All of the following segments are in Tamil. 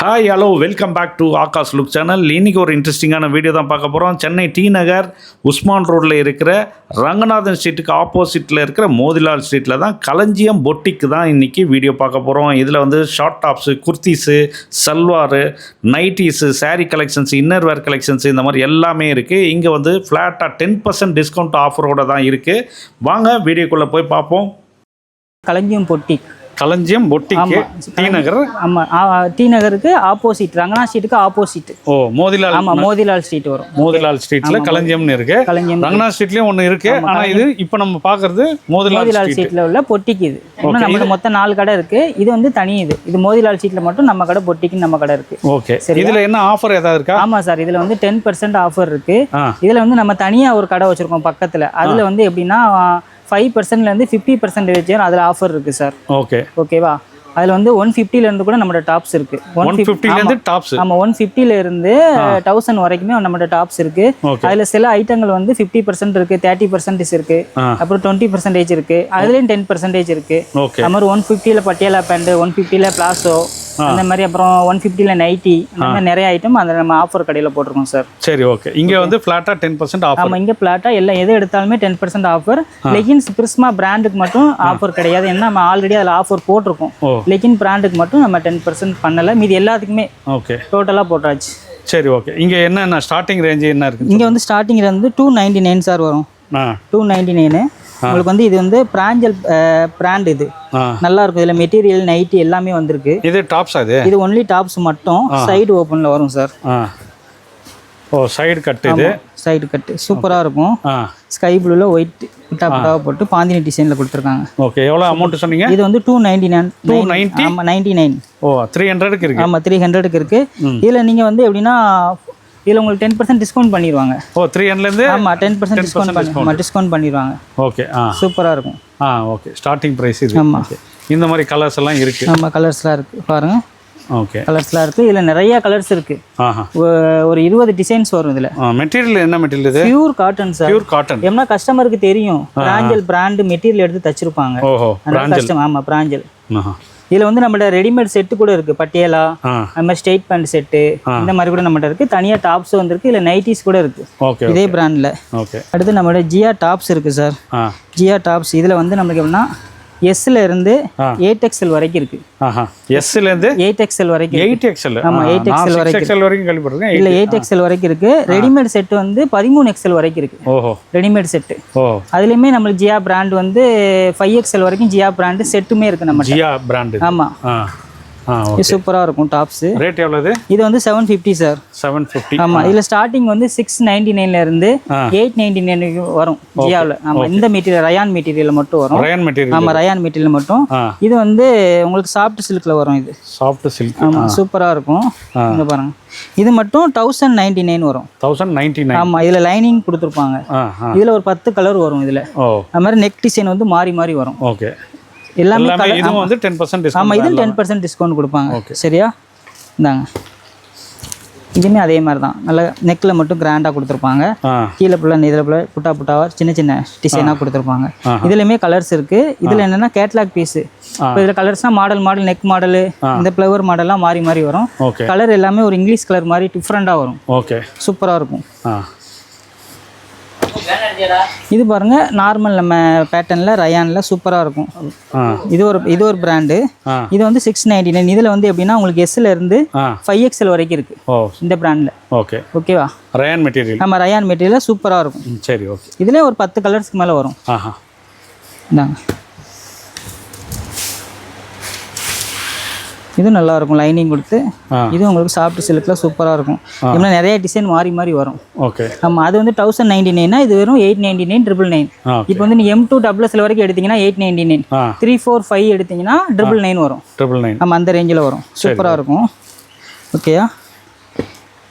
Hi hello welcome back to Akash look channel இன்றைக்கி ஒரு இன்ட்ரெஸ்டிங்கான வீடியோ தான் பார்க்க போகிறோம் சென்னை டி நகர் உஸ்மான் ரோட்டில் இருக்கிற ரங்கநாதன் ஸ்ட்ரீட்டுக்கு ஆப்போசிட்டில் இருக்கிற மோதிலால் ஸ்ட்ரீட்டில் தான் களஞ்சியம் பொட்டிக்கு தான் இன்றைக்கி வீடியோ பார்க்க போகிறோம் இதில் வந்து short tops kurtis salwar nighties sari collections inner wear collections இந்த மாதிரி எல்லாமே இருக்குது இங்கே வந்து ஃப்ளாட்டாக டென் பர்சன்ட் டிஸ்கவுண்ட் ஆஃபரோடு தான் இருக்குது வாங்க வீடியோக்குள்ளே போய் பார்ப்போம். களஞ்சியம் பொட்டிக் களஞ்சியம் பொட்டிக்கு டி நகர். ஆமாம் டி நகருக்கு ஆப்போசிட் ரங்கனா ஸ்ட்ரீட்டுக்கு ஆப்போசிட் ஓ மோதிலால் ஆமாம் மோதிலால் ஸ்ட்ரீட் வரும். மோதிலால் ஸ்ட்ரீட்ல களஞ்சியம்னு இருக்கு. களஞ்சியம். ரங்கநாத் ஸ்ட்ரீட்லயும் ஒண்ணு இருக்கு. ஆனா இது இப்போ நம்ம பாக்குறது மோதிலால் மோதிலால் ஸ்ட்ரீட் ஸ்ட்ரீட்ல உள்ள பொட்டிக்கு இது. நம்மளோட மொத்தம் நாலு கடை இருக்கு. இது வந்து தனி இது. இது மோதிலால் ஸ்ட்ரீட்ல மட்டும் நம்ம கடை பொட்டிக்கு நம்ம கடை இருக்கு. ஓகே இதுல என்ன ஆஃபர் ஏதாவது இருக்கா? ஆமா சார் இதுல வந்து டென் பர்சன்ட் ஆஃபர் இருக்கு. இதுல வந்து நம்ம தனியா ஒரு கடை வச்சிருக்கோம் பக்கத்துல. அதுல வந்து எப்படின்னா ஃபைவ் பர்சன்ட்ல இருந்து ஃபிஃப்டி பர்சன்டேஜ் அதுல ஆஃபர் இருக்கு சார் ஓகே ஓகேவா அதுல வந்து ஒன் ஃபிஃப்டில இருந்து கூட நம்மளோட டாப்ஸ் இருக்கு. ஒன் ஃபிஃப்டில இருந்து டாப்ஸ் ஆமா ஒன் ஃபிஃப்டில இருந்து தௌசண்ட் வரைக்குமே நம்மளோட டாப்ஸ் இருக்கு. அதுல சில ஐட்டங்கள் வந்து ஃபிஃப்டி பர்சன்ட் இருக்கு தேர்ட்டி பர்சன்டேஜ் இருக்கு. அப்புறம் டுவெண்ட்டி பர்சன்டேஜ் இருக்கு. அதுலயும் டென் பர்சன்டேஜ் இருக்கு. அது மாதிரி ஒன் ஃபிஃப்டியில் பட்டியாலா பேண்ட் ஒன் ஃபிஃப்டியில் பிளாசோ அந்த மாதிரி அப்புறம் ஒன் ஃபிஃப்டியில் நைட்டி அந்த மாதிரி நிறைய ஐட்டம் அந்த நம்ம ஆஃபர் கடையில் போட்டிருக்கோம் சார் சரி ஓகே இங்க வந்து ஃபிளாட்டா டென் பர்சன்ட் ஆஃபர் ஆமா இங்க பிளாட்டா எல்லாம் எது எடுத்தாலுமே ten percent offer leggings Prisma பிராண்டுக்கு மட்டும் ஆஃபர் கிடையாது. ஏன்னா நம்ம ஆல்ரெடி அதில் ஆஃபர் போட்டிருக்கோம். லெகின் பிராண்டுக்கு மட்டும் நம்ம டென் பர்சன்ட் பண்ணல. மீதி எல்லாத்துக்குமே ஓகே டோட்டலாக போட்டாச்சு. சரி ஓகே இங்க என்ன ஸ்டார்டிங் ரேஞ்ச் என்ன இருக்கு இங்கே வந்து ஸ்டார்டிங் வந்து டூ நைன்டி நைன் சார் வரும். டூ நைன்டி நைனு உங்களுக்கு வந்து இது வந்து பிராஞ்சல் பிராண்ட் இது. நல்லா இருக்கும் இதில் மெட்டீரியல் நைட்டி எல்லாமே வந்திருக்கு. இது டாப்ஸ் அது இது? ஒன்லி டாப்ஸ் மட்டும். சைடு ஓப்பனில் வரும் சார் ஓ சைடு கட் இது? சைடு கட்டு சூப்பராக இருக்கும். ஸ்கை ப்ளூவில் ஒயிட் புட்டாவை போட்டு பாந்தினி டிசைனில் கொடுத்துருக்காங்க. ஓகே எவ்வளோ அமௌண்ட் சொன்னீங்க? இது வந்து டூ நைன்டி நைன் 290? ஆமாம் நைன்டி நைன் ஓ த்ரீ ஹண்ட்ரடுக்கு இருக்கு. ஆமாம் த்ரீ ஹண்ட்ரடுக்கு இருக்குது இதில் நீங்கள் வந்து எப்படின்னா இதில் உங்களுக்கு டென் பர்சன்ட் டிஸ்கவுண்ட் பண்ணிடுவாங்க ஓ த்ரீ ஹண்ட்ரட்லேருந்து ஆமாம் டென் பர்சன்ட் டிஸ்கவுண்ட் பண்ணி டிஸ்கவுண்ட் பண்ணிடுவாங்க ஓகே ஆ. சூப்பராக இருக்கும். ஆ ஓகே. ஸ்டார்டிங் ப்ரைஸ் இது. ஆமாம் இந்த மாதிரி கலர்ஸ் எல்லாம் இருக்கு. ஆமாம் கலர்ஸ்லாம் இருக்குது பாருங்கள் ஓகே. கலர்ஸ்லாம் இருக்குது இதில் நிறைய கலர்ஸ் இருக்குது ஒரு இருபது டிசைன்ஸ் வரும் இதில். மெட்டீரியல் என்ன மெட்டீரியல் இது? Pure cotton sir pure cotton ஏன்னா கஸ்டமருக்கு தெரியும். பிராஞ்சல் பிராண்டு மெட்டீரியல் எடுத்து தச்சிருப்பாங்க. கஷ்டம் ஆமாம் பிராஞ்சல் ஆஹா. இதில் வந்து நம்மள்ட்ட ரெடிமேட் செட்டு கூட இருக்குது பட்டியாலா அது மாதிரி ஸ்ட்ரெயிட் பேண்ட் செட்டு இந்த மாதிரி கூட நம்மள்ட்ட இருக்குது தனியாக டாப்ஸ் வந்திருக்கு. இல்லை நைட்டிஸ் கூட இருக்குது ஓகே இதே பிராண்டில் ஓகே. அடுத்து நம்மளோட ஜியா டாப்ஸ் இருக்குது சார் ஜியா டாப்ஸ் இதில் வந்து நம்மளுக்கு எப்படின்னா எஸ்ல இருந்து. எயிட் எக்ஸ்எல் வரைக்கும் இருக்குது ஆஹா. எஸ்லேருந்து எயிட் எக்ஸ்எல் வரைக்கும் எயிட் எக்ஸ்எல் ஆமா, 8XL நான் சிக்ஸ் வரைக்கும். எக்ஸ்எல் வரைக்கும் கேள்விப்பட்டிருக்கேன். இல்லை எயிட் எக்ஸ்எல் வரைக்கும் இருக்குது ரெடிமேட் செட்டு வந்து பதிமூணு எக்ஸ்எல் வரைக்கும் இருக்குது ஓஹோ. Readymade set oh. அதுலேயுமே நம்மளுக்கு ஜியா பிராண்ட் வந்து ஃபைவ் எக்ஸ்எல் வரைக்கும் ஜியா பிராண்டு செட்டுமே இருக்குது நம்ம ஜியா பிராண்டு ஆமாம் ஆ. ஆ ஓகே இது சூப்பராக இருக்கும் டாப்ஸு. ரேட் எவ்வளவு? இது வந்து seven fifty sir seven fifty ஆமாம் இதில் ஸ்டார்டிங் வந்து சிக்ஸ் நைன்டி நைன்ல இருந்து. எயிட் நைன்டி நைன் வரும். ஜியாவில். ஆமாம் இந்த மெட்டீரியல் ரயான் மெட்டீரியல் மட்டும் வரும். ரயன் மெட்டீரியல் ஆமாம் ரயான் மெட்டீரியல் மட்டும். இது வந்து உங்களுக்கு சாஃப்ட் சில்கில் வரும் இது. சாஃப்ட் சில்க் ஆமாம் சூப்பராக இருக்கும். இங்கே பாருங்க. இது மட்டும் தௌசண்ட் நைன்டி நைன் வரும். தௌசண்ட் நைன்டி நைன் ஆமாம் இதில் லைனிங் கொடுத்துருப்பாங்க. இதில் ஒரு பத்து கலர் வரும் இதில். அது மாதிரி நெக் டிசைன் வந்து மாறி மாறி வரும். ஓகே எல்லாமே இதுவும் வந்து டென் பர்சன்ட் ஆமாம் டிஸ்கவுண்ட் இதில் டென் பர்சன்ட் டிஸ்கவுண்ட் கொடுப்பாங்க. சரியா? இந்தாங்க. இதுவுமே அதே மாதிரி தான் நல்லா நெக்கில் மட்டும் கிராண்டாக கொடுத்துருப்பாங்க. கீழே ஃபுல்லாக இதில் ஃபுல்லாக புட்டா புட்டாவா சின்ன சின்ன டிசைனாக கொடுத்துருப்பாங்க. இதுலையுமே கலர்ஸ் இருக்குது இதில் என்னென்னா கேட்லாக் பீஸு இப்போ இதில் கலர்ஸ்னால் மாடல் மாடல் நெக் மாடலு இந்த ஃப்ளவர் மாடல்லாம் மாறி மாறி வரும். கலர் எல்லாமே ஒரு இங்கிலீஷ் கலர் மாதிரி டிஃப்ரெண்ட்டாக வரும். ஓகே சூப்பராக இருக்கும். இது பாருங்க நார்மல் நம்ம பேட்டர்னில் ரயானில் சூப்பராக இருக்கும். இது ஒரு இது ஒரு பிராண்டு இது வந்து சிக்ஸ் நைன்டி நைன் இதில் வந்து எப்படின்னா உங்களுக்கு எஸ்ல இருந்து ஃபைவ் எக்ஸ்எல் வரைக்கும் இருக்குது இந்த பிராண்டில் ஓகே. ஓகேவா ரயான் மெட்டீரியல் நம்ம ரயான் மெட்டீரியல் சூப்பராக இருக்கும். சரி ஓகே. இதுலேயே ஒரு பத்து கலர்ஸ்க்கு மேலே வரும். ஆஹா. இந்தாங்க. இது நல்லா இருக்கும் லைனிங் கொடுத்து. ஆ. இது உங்களுக்கு சாஃப்ட் சில்கில் சூப்பராக இருக்கும். இன்னும் நிறைய டிசைன் மாறி மாறி வரும். ஓகே. ஆமாம் அது வந்து தௌசண்ட் நைன்டி நைனா இது வெறும் eight ninety nine triple nine இப்போ வந்து நீங்கள் எம் டூ டபுள் எஸ்எல் வரைக்கும் எடுத்தீங்கன்னா eight ninety nine three four five எடுத்தீங்கன்னா ட்ரிபிள் நைன் வரும். ட்ரிபிள் நைன் ஆமாம் அந்த ரேஞ்சில் வரும். சூப்பராக இருக்கும். ஓகேயா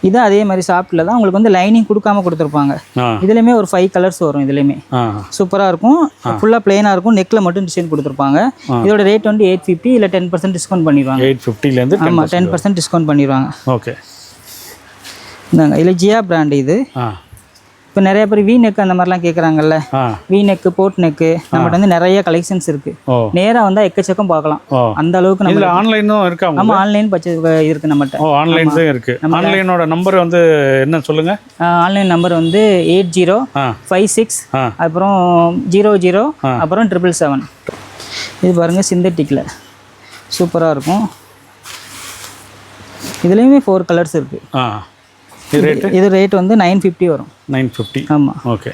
இது அதே மாதிரி சாஃப்ட்டில் தான் உங்களுக்கு வந்து லைனிங் கொடுக்காம கொடுத்துருப்பாங்க. இதுலேயுமே ஒரு ஃபைவ் கலர்ஸ் வரும் இதுலேயுமே. சூப்பராக இருக்கும். ஃபுல்லாக பிளெயினாக இருக்கும். நெக்கில் மட்டும் டிசைன் கொடுத்துருப்பாங்க. இதோட ரேட் வந்து எயிட் ஃபிஃப்டி இல்லை டென் பர்சன்ட் டிஸ்கவுண்ட் பண்ணிடுவாங்க. எயிட் ஃபிஃப்டிலேருந்து ஆமாம் டென் பர்சன்ட் டிஸ்கவுண்ட் பண்ணிடுவாங்க. ஓகே இந்தாங்க இதில் ஜியா பிராண்ட் இது. இப்போ நிறைய பேர் வி நெக் அந்த மாதிரிலாம் கேட்குறாங்கல்ல வி நெக்கு போட் நெக்கு நம்மகிட்ட வந்து நிறைய கலெக்ஷன்ஸ் இருக்கு. ஓ. நேரா வந்தா எக்கச்சக்கம் பார்க்கலாம். அந்த அளவுக்கு நம்ம ஆன்லைனும் இருக்கா உங்களுக்கு? ஆமா ஆன்லைன் பட்ஜெட் இருக்கு நம்மகிட்ட. ஓ ஆன்லைன் தான் இருக்கு. ஆன்லைனோட நம்பர் வந்து என்ன சொல்லுங்க? ஆன்லைன் நம்பர் வந்து எயிட் ஜீரோ ஃபைவ் சிக்ஸ் அப்புறம் ஜீரோ ஜீரோ அப்புறம் ட்ரிபிள் செவன் இது பாருங்க சிந்தட்டிக்கில் சூப்பராக இருக்கும். இதுலேயுமே ஃபோர் கலர்ஸ் இருக்குது இது ரேட்டு இது ரேட் வந்து நைன் ஃபிஃப்டி வரும். நைன் ஃபிஃப்டி ஆமாம் ஓகே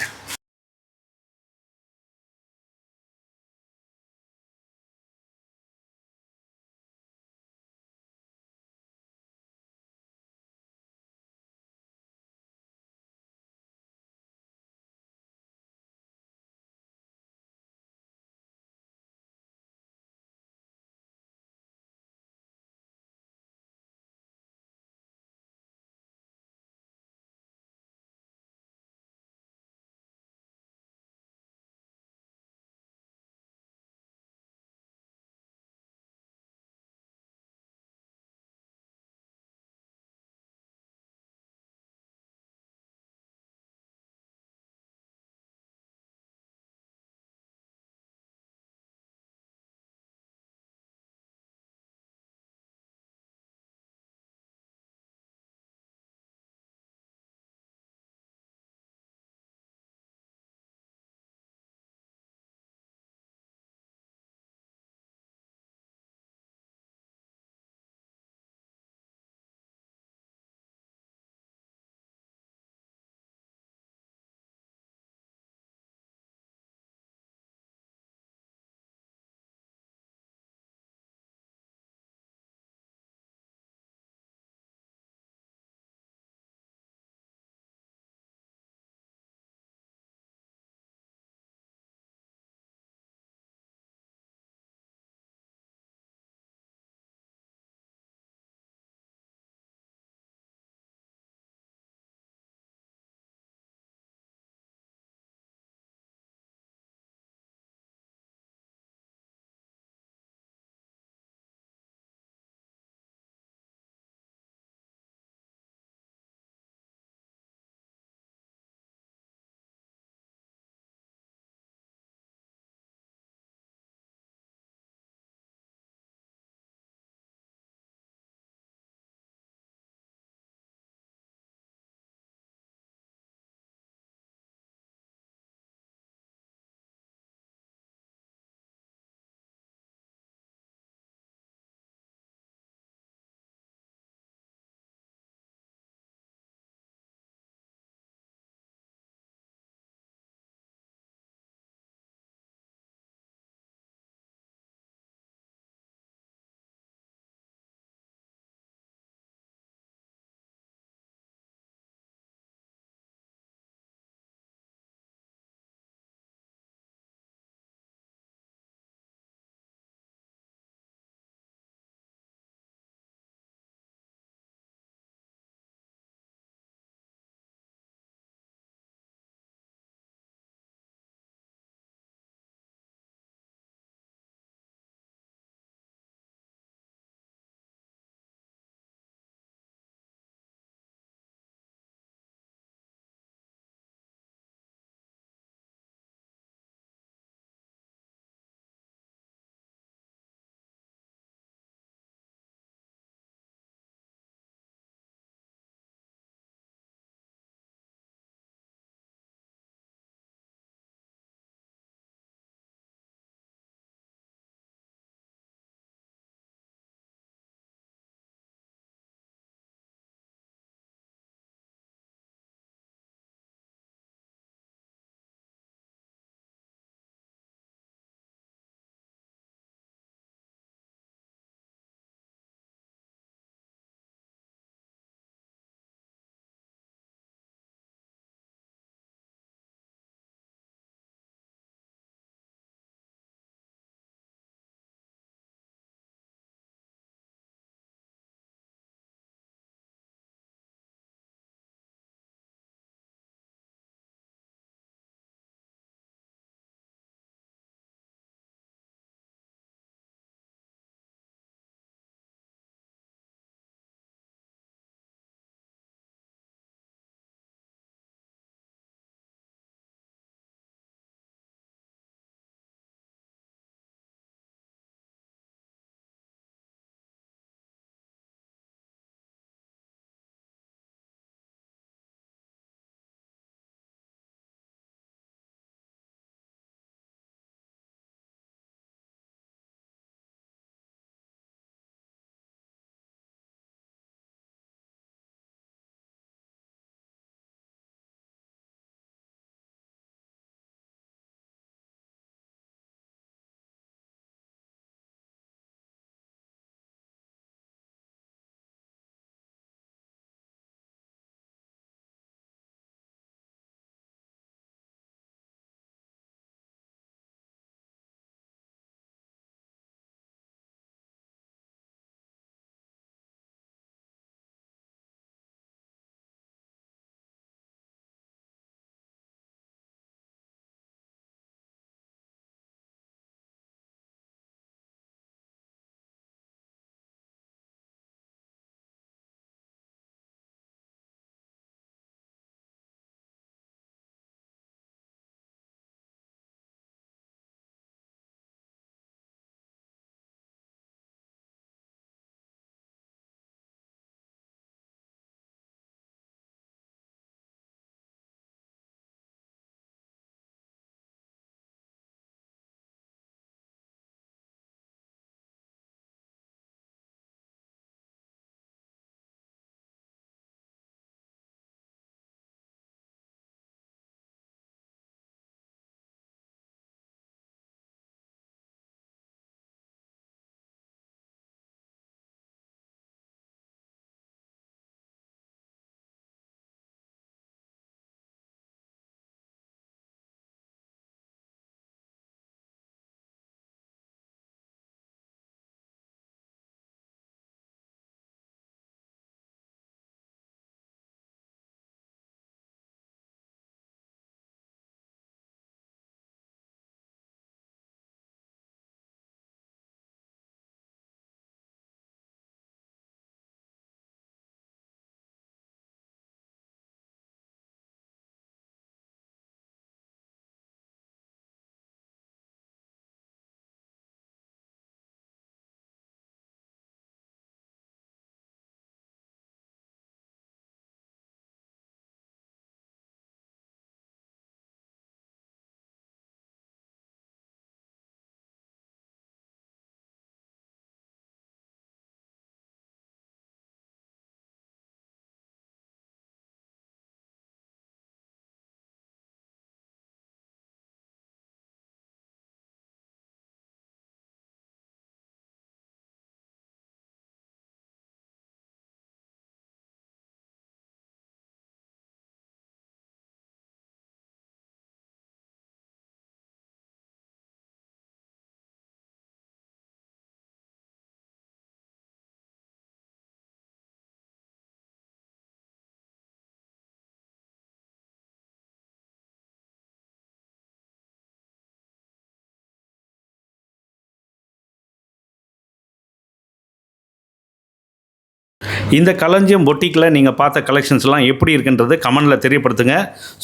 இந்த களஞ்சியம் பொட்டிக்கில் நீங்கள் பார்த்த கலெக்ஷன்ஸ்லாம் எப்படி இருக்குன்றது கமெண்டில் தெரியப்படுத்துங்க.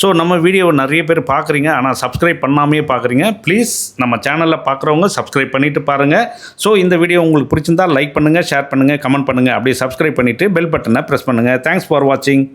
ஸோ நம்ம வீடியோவை நிறைய பேர் பார்க்குறீங்க ஆனால் சப்ஸ்கிரைப் பண்ணாமே பார்க்குறீங்க. ப்ளீஸ் நம்ம சேனலில் பார்க்குறவங்க சப்ஸ்கிரைப் பண்ணிவிட்டு பாருங்கள் ஸோ இந்த வீடியோ உங்களுக்கு பிடிச்சிருந்தா லைக் பண்ணுங்கள் ஷேர் பண்ணுங்கள் கமெண்ட் பண்ணுங்கள் அப்படியே சப்ஸ்கிரைப் பண்ணிவிட்டு பெல் பட்டனை ப்ரெஸ் பண்ணுங்கள் தேங்க்ஸ் ஃபார் வாட்சிங்